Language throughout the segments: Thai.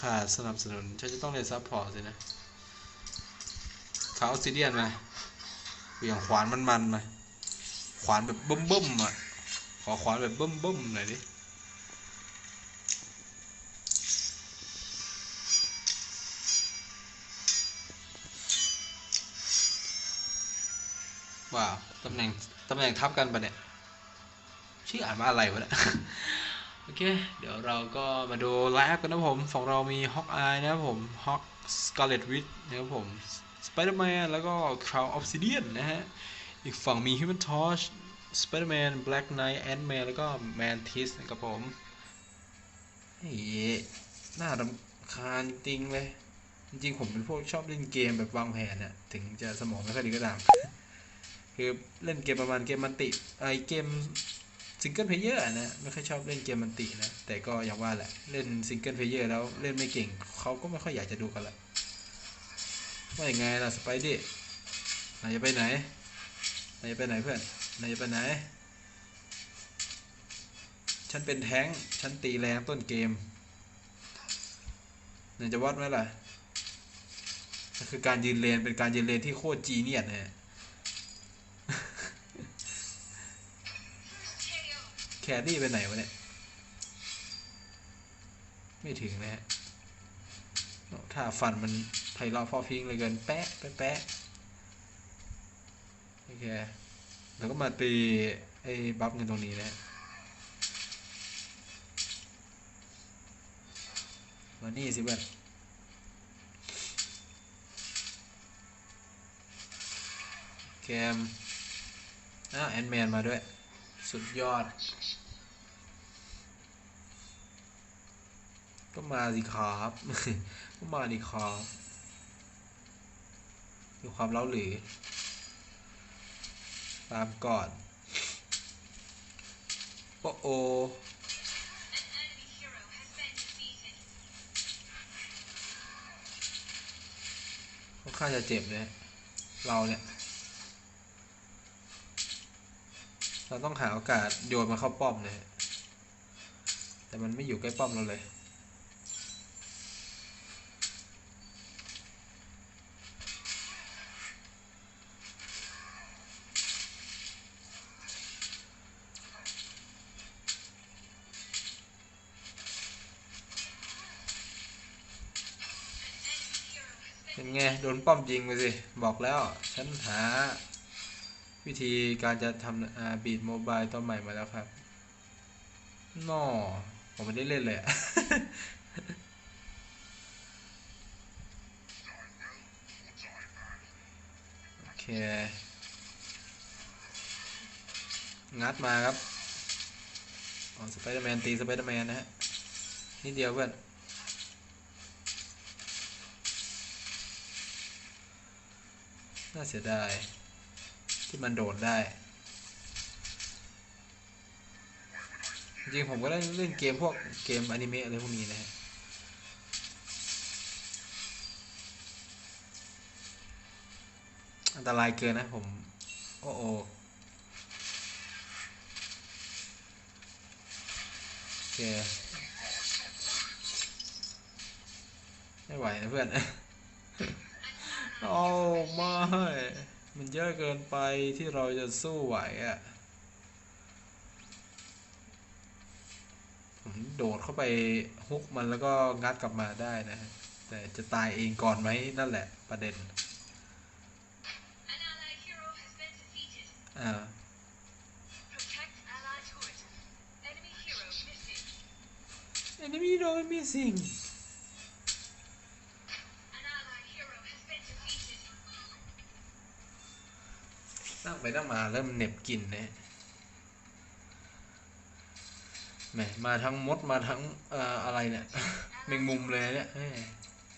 ขาดสนับสนุนฉันจะต้องเล่นซัพพอร์ตสินะขาออสซิเดียนมาเหวี่ยงขวานมันๆมาขวานแบบบึ้มๆอะขอขวานแบบบึ้มๆหน่อยดิว้าวตำแหน่งตำแหน่งทับกันปะเนี่ยชื่ออ่านว่าอะไรวะเนี่ย โอเค เดี๋ยวเราก็มาดูไลฟ์กันนะผมฝั่งเรามีฮอกอายนะครับผมฮอกสกาเลตวิทนะครับผมสไปเดอร์แมนแล้วก็คราวออฟซิเดียนนะฮะ อีกฝั่งมี Human Torch Spider-Man Black Knight Ant-Man แล้วก็ Mantis นะครับผมเฮ้ยน่ารำคาญจริงเลย จริงๆ ผมเป็นพวกชอบเล่นเกมแบบวางแผนน่ะถึงจะสมองไม่ค่อยดีก็ตาม คือเล่นเกมประมาณเกมมันติไอเกม ซิงเกิลเพลเยอร์นะไม่ค่อยชอบเล่นเกมมันตินะ แต่ก็อย่างว่าแหละ เล่นซิงเกิลเพลเยอร์แล้วเล่นไม่เก่ง เขาก็ไม่ค่อยอยากจะดูกันละว่าอย่างไงล่ะสไปดี้นายจะไปไหนนายจะไปไหนเพื่อนนายจะไปไหน ฉันเป็นแท้งฉันตีแรงต้นเกมนายจะวัดไหมล่ะคือการยืนเลนเป็นการยืนเลนที่โคตรจีเนียสนะ แครี่ไปไหนวะเนี่ย ไม่ถึงนะฮะถ้าฟันมันไพเราะพอพิงเลยเกินแป๊ะ แป๊ะแป๊ะโอเค แล้วก็มาตี ไอ้บัฟเงินตรงนี้นะฮะมานี่สิเพื่อนแกมอ้าวแอนแมนมาด้วย สุดยอด ก็มาสิครับก็มาดิครับมีความเล้าหรือ ตามก่อนโอ้โอค่อนข้างจะเจ็บเลยเราเนี่ย เราต้องหาโอกาสโยนมาเข้าป้อมเลยแต่มันไม่อยู่ใกล้ป้อมเราเลย เป็นไง โดนป้อมยิงไปสิ บอกแล้ว ฉันหา วิธีการจะทำบีดโมบายตัวใหม่มาแล้วครับนอผมไม่ได้เล่นเลยอะโอเค งัดมาครับอ๋อสไปเดอร์แมนตีสไปเดอร์แมนนะฮะนิดเดียวเพื่อนน่าเสียดาย ที่มันโดดได้ จริงผมก็ได้เล่นเกมพวกเกมอนิเมะอะไรพวกนี้นะฮะอันตรายเกินนะผม โอ้โอคไม่ไหวนะเพื่อน โอ้ไม่ มันเยอะเกินไปที่เราจะสู้ไหวอะ่ะ ผมโดดเข้าไปฮุกมันแล้วก็งัดกลับมาได้นะฮะแต่จะตายเองก่อนไหมนั่นแหละประเด็น อ่า enemy don't missing นั่ง ไปนั่งมาเริ่มเหน็บกลิ่นนะแหมมาทั้งมดมาทั้งอออะไรเนี่ยแมงมุมเลยเนี่ยแหม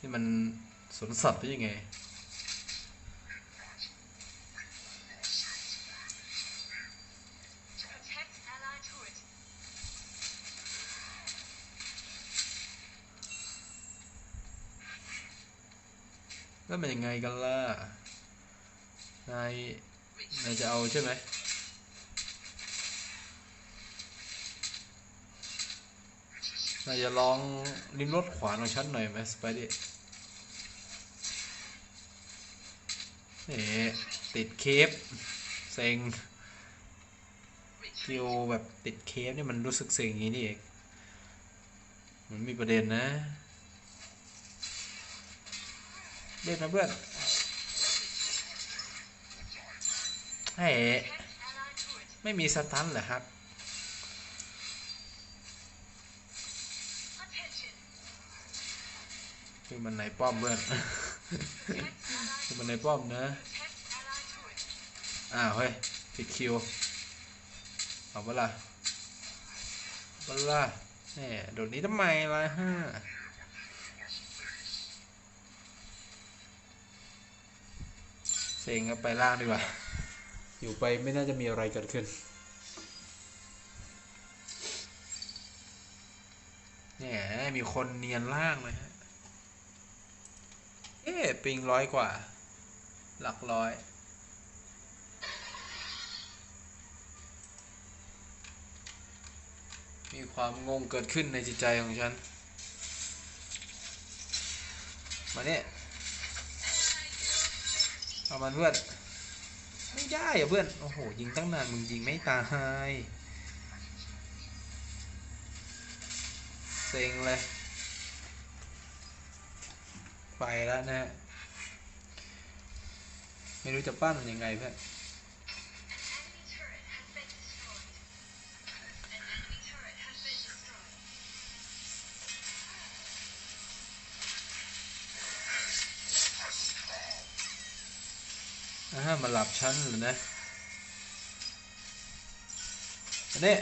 นี่มันสวนสัตว์หรือยังไงแล้วมันยังไงกันล่ะนาย นายจะเอาใช่ไหมนเราจะลองริมรถขวานของฉันหน่อยไหมสไปดี้นี่ติดเคปเซ็งคิวแบบติดเคปนี่มันรู้สึกเซ็งอย่างนี้นี่เองมันมีประเด็นนะเล่นนะเพื่อน เฮ้ยไม่มีสตันเหรอครับ คือมันในป้อมเพื่อนคือมันในป้อมนะอ้าวเฮ้ยผิดคิวเอาเวลาเวลาเนี่ยโดดนี้ทำไมล่ะฮะเซ็งก็ไปล่างดีกว่า อยู่ไปไม่น่าจะมีอะไรเกิดขึ้นเนี่ยมีคนเนียนล่างเลยฮะ เอ๊ะปิงร้อยกว่า หลักร้อยมีความงงเกิดขึ้นในจิตใจของฉัน มาเนี่ยเอามันเพื่อน ไม่ได้อะเพื่อน โอ้โห ยิงตั้งนาน มึงยิงไม่ตายเซ็งเลย ไปแล้วนะฮะไม่รู้จะปั้นมันยังไงเพื่อน อ่ามาหลับชั้นเหรือนะอันนี้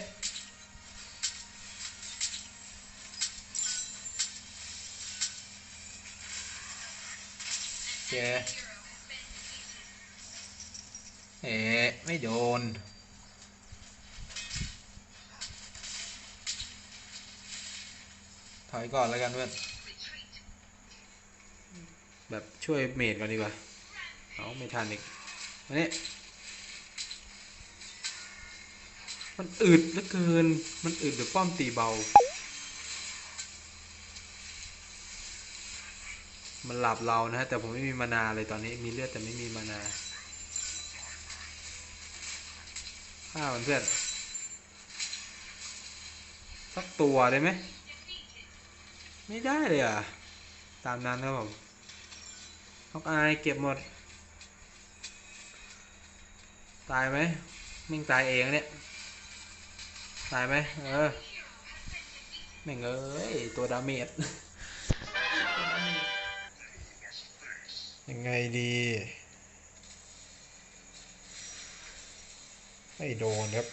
แกเอ๊ไม่โดนถอยก่อนแล้วกันเพื่อน แบบช่วยเมดก่อนดีกว่า เอาไม่ทันอีก นี้มันอึดเหลือเกิน มันอึดเดี๋ยวป้อมตีเบา มันหลับเรานะฮะแต่ผมไม่มีมานาเลยตอนนี้มีเลือดแต่ไม่มีมานาฆ่ามันเพื่อนสักตัวได้ไหม ไม่ได้เลยอะ ตามนั้นครับผมฮอกอายเก็บหมด ตายไหมมิ่งตายเองเนี่ย ตายไหมเออแม่งเอ้ย ตัวดาเมจยังไงดีไม่โดนครับ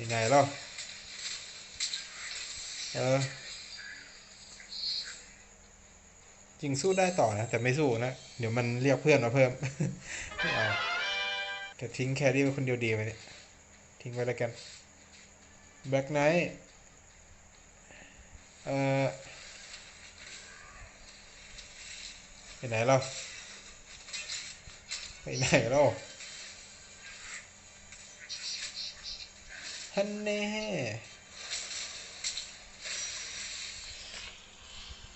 ยังไงเล่าเออจริงสู้ได้ต่อนะ แต่ไม่สู้นะ เดี๋ยวมันเรียกเพื่อนมาเพิ่มไม่เอาแต่ทิ้งแครี่ไว้คนเดียวดีไหมเนี่ย ทิ้งไว้แล้วกันแบ็กไนท์เอ่อไปไหนเราไปไหนเรา ฮันเน่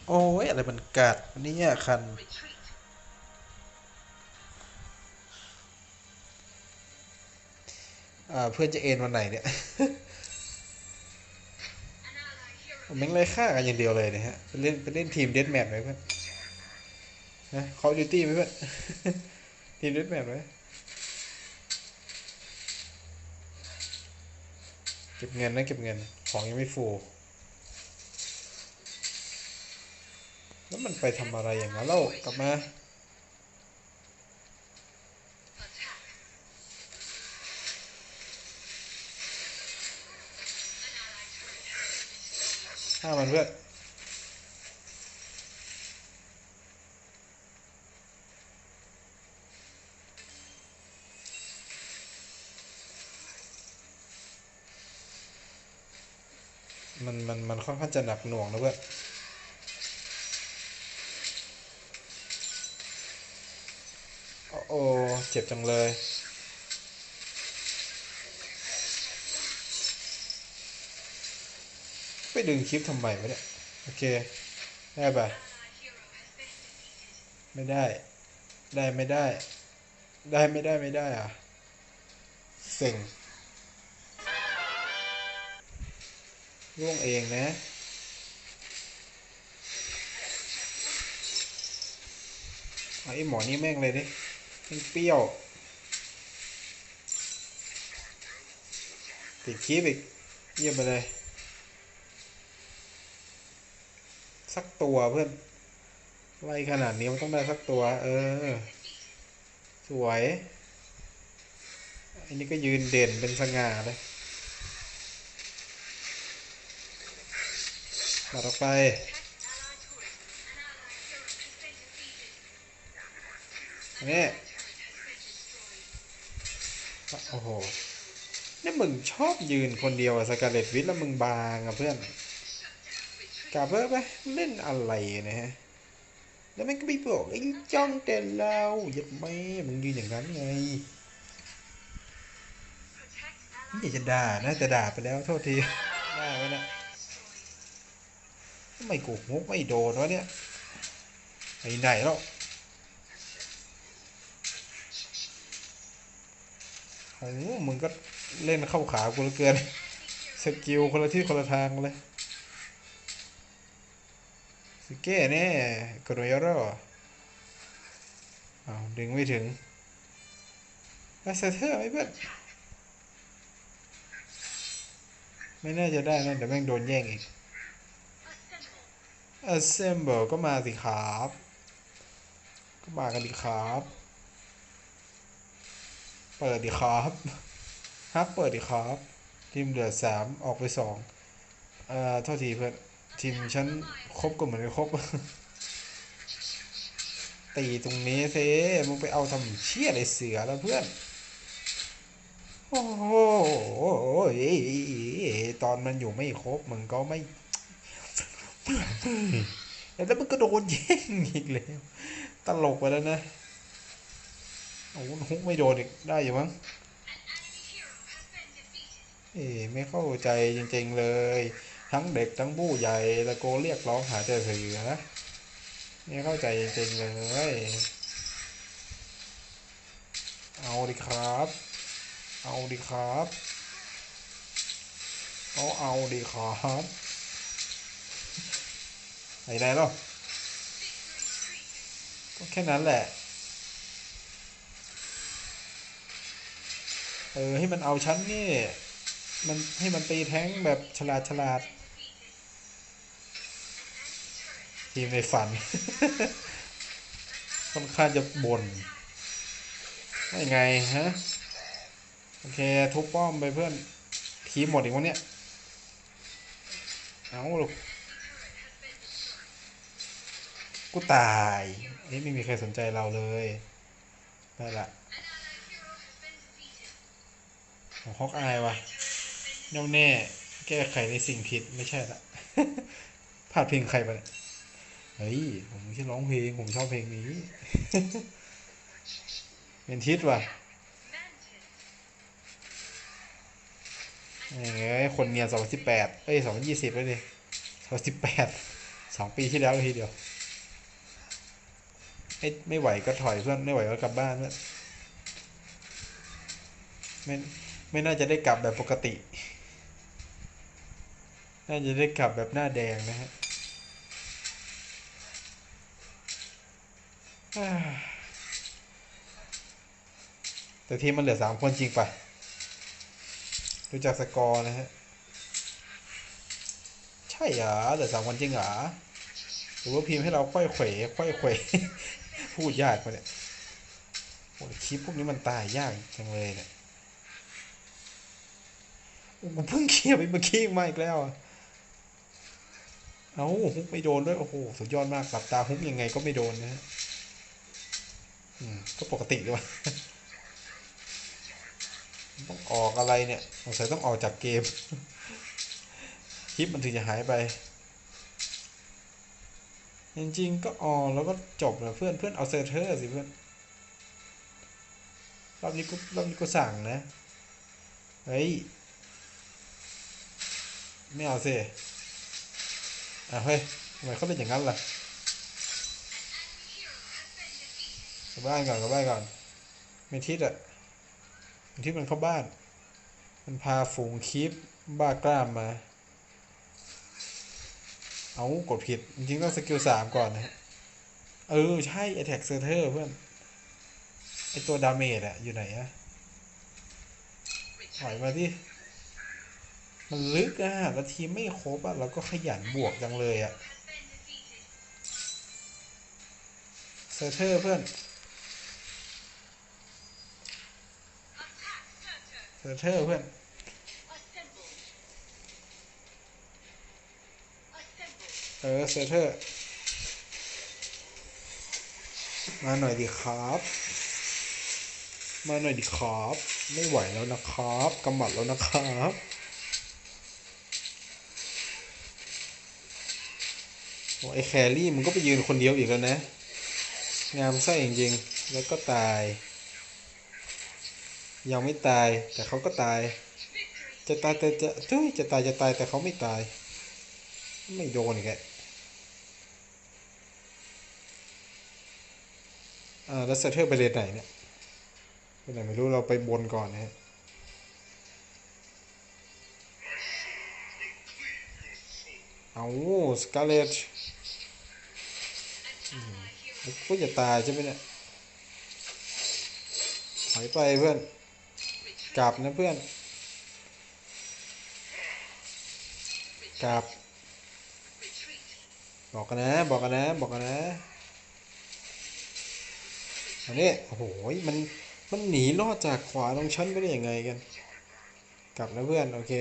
โอ้ย อะไรมันกัดวันนี้คัน อ่า เพื่อนจะเอ็นวันไหนเนี่ยผมแม่งไล่ฆ่ากันอย่างเดียวเลยนะฮะไปเล่นไปเล่นทีมเด a แมทไหมเพื่อนนะ Call of Duty ไหมเพื่อน ทีมเด a แมทไหม เก็บเงินนะเก็บเงิน ของยังไม่ฟู แล้วมันไปทำอะไรอย่างนั้นเล่ากลับมา ถ้ามันเพื่อน มันมันมันค่อนข้างจะหนักหน่วงนะเพื่อนโอ้เจ็บจังเลย ไปดึงคลิปทำไมวะเนี่ย โอเค ได้ปะไม่ได้ ได้ไม่ได้ ได้ไม่ได้ไม่ได้อะเส็ง ร่วงเองนะ ไอ้หมอนี่แม่งเลยดิม่งเปรี้ยว ติดคลิปอีกเยี่ยมไปเลย สักตัวเพื่อน ไล่ขนาดนี้มันต้องได้สักตัว เออ สวย อันนี้ก็ยืนเด่นเป็นสง่าเลย ตัดออกไป นี่โอ้โห นี่มึงชอบยืนคนเดียวอะสกาเลตวิทแล้วมึงบางอะเพื่อนกลับเถอะไปเล่นอะไรนะฮะ แล้วมันก็ไปบอกไอ้จ้องแต่เราอย่าไม่มึงยืนอย่างนั้นไงไม่อยากจะด่านะแต่ด่าไปแล้วโทษทีได้ไว้นะ ไมกูมุกไม่โดนวะเนี่ยไปไหนแล้วโอ้โหมึงก็เล่นเข้าขากูเหลือเกิน สกิลคนละที่คนละทางเลยสเก้เนี่ยกรอยรอเอาดึงไม่ถึงมาเซเทอร์ไหมเพื่อนไม่น่าจะได้นะเดี๋ยวแม่งโดนแย่งอีก Assemble ก็มาสิครับ ก็มากันดีครับ เปิดดีครับฮับเปิดดีครับทีมเหลือสามออกไปสองเอ่อโทษทีเพื่อนทีมฉันครบก็เหมือนไม่ครบตีตรงนี้เซมึงไปเอาทำเชี่ยอะไรเสือแล้วเพื่อน โอ้โหตอนมันอยู่ไม่ครบมึงก็ไม่ แล้วมึงก็โดนแย่งอีกแล้วตลกไปแล้วนะโอ้โหฮุกไม่โดนอีกได้อยู่มั้งเอ๊ะไม่เข้าใจจริงๆเลย ทั้งเด็กทั้งผู้ใหญ่ตะโกเรียกร้องหาแต่เสือไม่เข้าใจจริงๆเลย เอาดิครับ เอาดิครับ เอาเอาดิครับ ไหนได้หรอก็แค่นั้นแหละ เออ ให้มันเอาชั้นนี่ มันให้มันตีแท้งแบบฉลาดฉลาด ทีมในฝัน ค่อนข้างจะบ่นว่ายังไงฮะ โอเค ทุบป้อมไปเพื่อน ทีมหมดอีกวะเนี่ยเอาลูก กูตายนี่ไม่มีใครสนใจเราเลยได้ละของฮอกอายวะแน่วแน่แก้ไขในสิ่งผิดไม่ใช่ละพลาดเพลงใครไปเฮ้ย ผมไม่ใช่ร้องเพลง ผมชอบเพลงนี้ เป็นทิศว่ะเอ้ยคนเนียนสองพันสิบแปดเอ้ยสองพันยี่สิบเลยดิสองพันสิบแปดสองปีที่แล้วทีเดียว เอ้ไม่ไหวก็ถอยเพื่อนไม่ไหวก็กลับบ้านเพื่อนไม่ไม่น่าจะได้กลับแบบปกติ น่าจะได้กลับแบบหน้าแดงนะฮะแต่ทีมมันเหลือสามคนจริงปะดูจากสกอร์นะฮะ ใช่เหรอเหลือสามคนจริงเหรอหรือว่าพิมพ์ให้เราค่อยเขวค่อยเขว พูดยากไปเนี่ยโอ้คลิปพวกนี้มันตายยากจังเลยเนี่ยโอ้ผมเพิ่งเคลียร์ไปเมื่อกี้มาอีกแล้วอะเอาฮุกไม่โดนด้วย โอ้โห สุดยอดมากหลับตาฮุกยังไงก็ไม่โดนนะฮะอืมก็ปกติด้วยต้องออกอะไรเนี่ยสงสัยต้องออกจากเกมคลิปมันถึงจะหายไป จริงๆก็ออแล้วก็จบแล้วเพื่อนเพื่อนเอาเซอร์เทอร์สิเพื่อนรอบนี้กูรอบนี้กูสั่งนะเฮ้ยไม่เอาสิอะเฮ้ยทำไมเขาเป็นอย่างนั้นล่ะกลับบ้านก่อนกลับบ้านก่อนเมทิสอะเมทิสมันเข้าบ้าน มันพาฝูงคีปบ้ากล้ามมา เอากดผิด จริงต้องสกิลสามก่อนนะเออ ใช่ Attack c e r t e r เพื่อน ไอตัวดาเมจอะอยู่ไหนอะถอยมาดิมันลึกอะแล้วทีมไม่ครบอะเราก็ขยันบวกจังเลยอะเซอร์เทอร์เพื่อนเซอร์เทอร์เพื่อน เออเซเทอร์มาหน่อยดิครับ มาหน่อยดิครับ ไม่ไหวแล้วนะครับกำหมัดแล้วนะครับโอ้ไอแครี่มันก็ไปยืนคนเดียวอีกแล้วนะ งามไส้จริงๆแล้วก็ตาย ยังไม่ตายแต่เขาก็ตาย จะตายแต่จะจะตายจะตายแต่เขาไม่ตาย ไม่โดนอีกแก อ่าแล้วเซตเทอร์ไปเลนไหนเนี่ยไปไหนไม่รู้เราไปบนก่อนนะฮะเอาสกาเลตก็จะตายใช่ไหมเนี่ยถอยไปเพื่อน กลับนะเพื่อน กลับ บอกกันนะ บอกกันนะ บอกกันนะ อันนี้โอ้โหมันมันหนีรอดจากขวาตรงชั้นไปได้ยังไงกัน กลับนะเพื่อนโอเค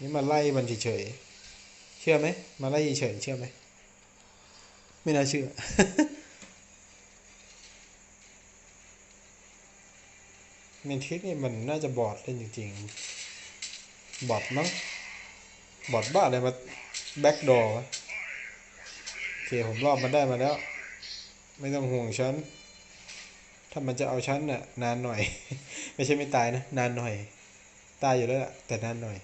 นี่มาไล่มันเฉยๆเชื่อไหมมาไล่เฉยเชื่อไหมไม่น่าเชื่อเมนทิสนี่มันน่าจะบอดเล่นจริงๆ บอดมั้ง บอดบ้าอะไรมาแบ็กดอร์โอเคผมรอบมันได้มาแล้ว ไม่ต้องห่วงฉัน ถ้ามันจะเอาฉันน่ะนานหน่อย ไม่ใช่ไม่ตายนะ นานหน่อย ตายอยู่แล้วล่ะแต่นานหน่อย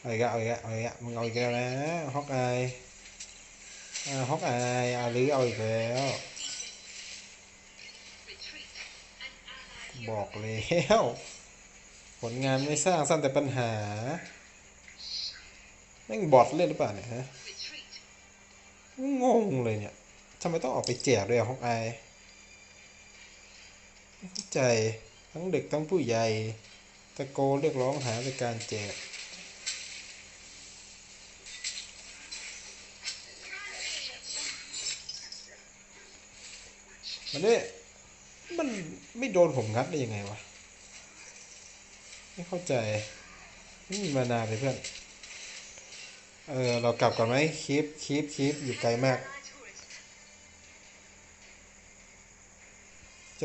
เอาอีกแล้วเอาอีกแล้วเอาอีกแล้วมึงเอาอีกแล้วนะฮอกอายฮอกอายอาลือเอาอีกแล้ว บอกแล้วผลงานไม่สร้างสร้างแต่ปัญหาแม่งบอทเล่นหรือเปล่าเนี่ยฮะงงเลยเนี่ยทำไมต้องออกไปแจกด้วยอะฮอกอาย ใจทั้งเด็กทั้งผู้ใหญ่ ตะโกนเรียกร้องหาในการแจกมันเนี่ยมันไม่โดนผมงัดได้ยังไงวะ ไม่เข้าใจไม่มีมานานเลยเพื่อน เออ เรากลับก่อนไหมคลิปคลิปคลิปอยู่ไกลมาก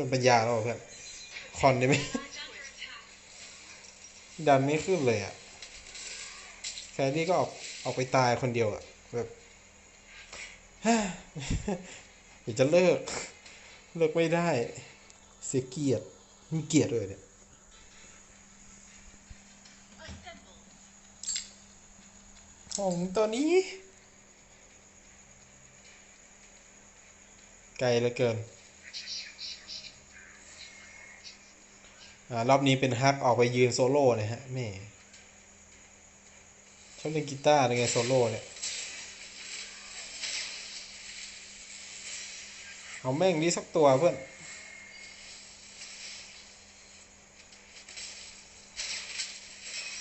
จนปัญญาแล้วเพื่อนคอนได้ไหมดันไม่ขึ้นเลยอะแค่นี้ก็ออกออกไปตายคนเดียวอะ แบบอยากจะเลิก เลิกไม่ได้ เสียเกียรติมีเกียรติเลยเนี่ยของตัวนี้ ไกลเหลือเกิน รอบนี้เป็นฮักออกไปยืนโซโล่นะฮะนี่ชอบเล่นกีตาร์ยังไงโซโล่เนี่ย เอาแม่งนี้สักตัวเพื่อน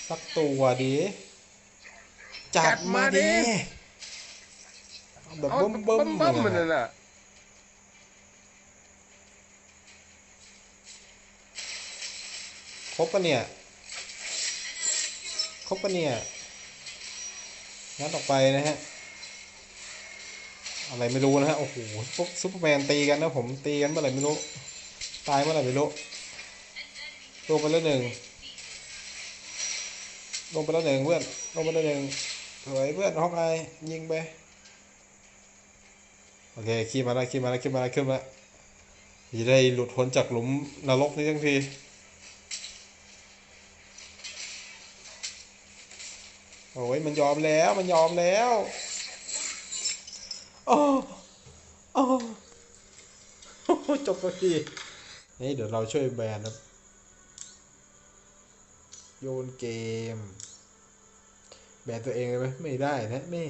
สักตัวดีจัดมาดิเอาแบบเอาเบิ่มเบิ่มเบิ่มๆมันเลนั่ยนนะ น่ะ ครบปะเนี่ย ครบปะเนี่ย งัดออกไปนะฮะ อะไรไม่รู้นะฮะ โอ้โหพวกซุปเปอร์แมนตีกันนะผมตีกันเมื่อไหร่ไม่รู้ ตายเมื่อไหร่ไม่รู้ลงไปแล้วหนึ่ง ลงไปแล้วหนึ่งเพื่อน ลงไปแล้วหนึ่งสวยเพื่อนฮอกอายยิงไป โอเคขี่มาแล้วขี่มาแล้วขี่มาแล้วขึ้นมาจะได้หลุดพ้นจากหลุมนรกนี้ทั้งที โอ้ยมันยอมแล้วมันยอมแล้วโอ้โอ้จบสักทีนี่เดี๋ยวเราช่วยแบนครับโยนเกม แบนตัวเองเลยไหมไม่ได้นะแม่